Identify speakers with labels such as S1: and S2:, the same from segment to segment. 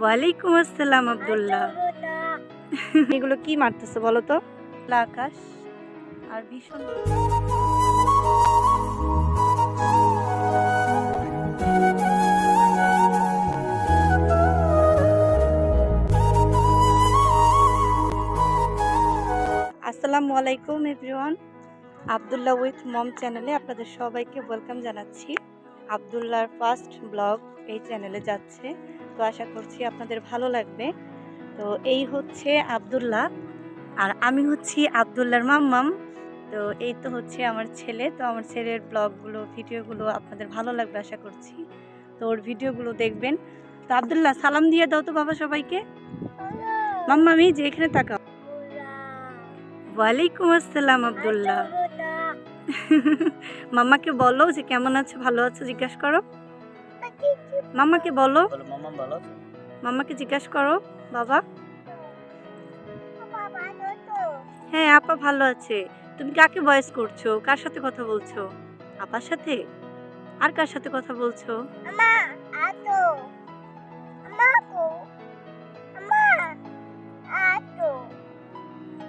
S1: ওয়ালাইকুম আসসালাম আব্দুল্লাহ। এগুলো কি মারতেছে বলো তো? আকাশ আর ভীষণ। আসসালামু আলাইকুম এভরিওয়ান। আবদুল্লাহ উইথ মম চ্যানেলে আপনাদের সবাইকে ওয়েলকাম জানাচ্ছি। আবদুল্লাহর ফার্স্ট ব্লগ এই চ্যানেলে যাচ্ছে। তো আশা করছি আপনাদের ভালো লাগবে। তো এই হচ্ছে আবদুল্লাহ আর আমি হচ্ছি আবদুল্লাহর মাম্মাম। তো এই তো হচ্ছে আমার ছেলে। তো আমার ছেলের ব্লগগুলো ভিডিওগুলো আপনাদের ভালো লাগবে আশা করছি। তো ওর ভিডিওগুলো দেখবেন। তো আবদুল্লাহ সালাম দিয়ে দাও তো বাবা সবাইকে। মাম্মামি যে এখানে তাকাও। ওয়ালাইকুম আসসালাম আবদুল্লাহ। মাম্মাকে বলো যে কেমন আছে ভালো আছো জিজ্ঞাসা করো। মাম্মাকে বলো। মামাকে জিজ্ঞাসা করো বাবা। হ্যাঁ আপা ভালো আছে। তুমি কাকে ভয়েস করছ? কার সাথে কথা বলছো? আপার সাথে? আর কার সাথে কথা বলছো?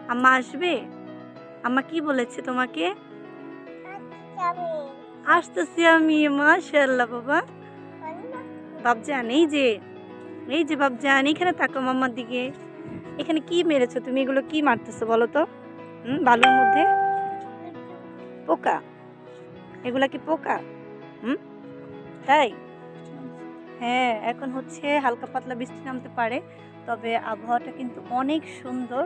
S1: আম্মা আসবে? আম্মা কি বলেছে তোমাকে? আসতেছি আমি, মাশাআল্লাহ বাবা। বাবজান এই যে এই যে বাবজান এখানে তাকো মাম্মার দিকে। এখানে কি মেরেছো তুমি? এগুলো কি মারতেছো বলো তো? হুম, বালুর মধ্যে? পোকা। এগুলা কি পোকা? হুম, তাই? হ্যাঁ এখন হচ্ছে হালকা পাতলা বৃষ্টি নামতে পারে, তবে আবহাওয়াটা কিন্তু অনেক সুন্দর।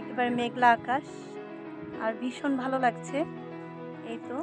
S1: একেবারে মেঘলা আকাশ, আর ভীষণ ভালো লাগছে। এই তো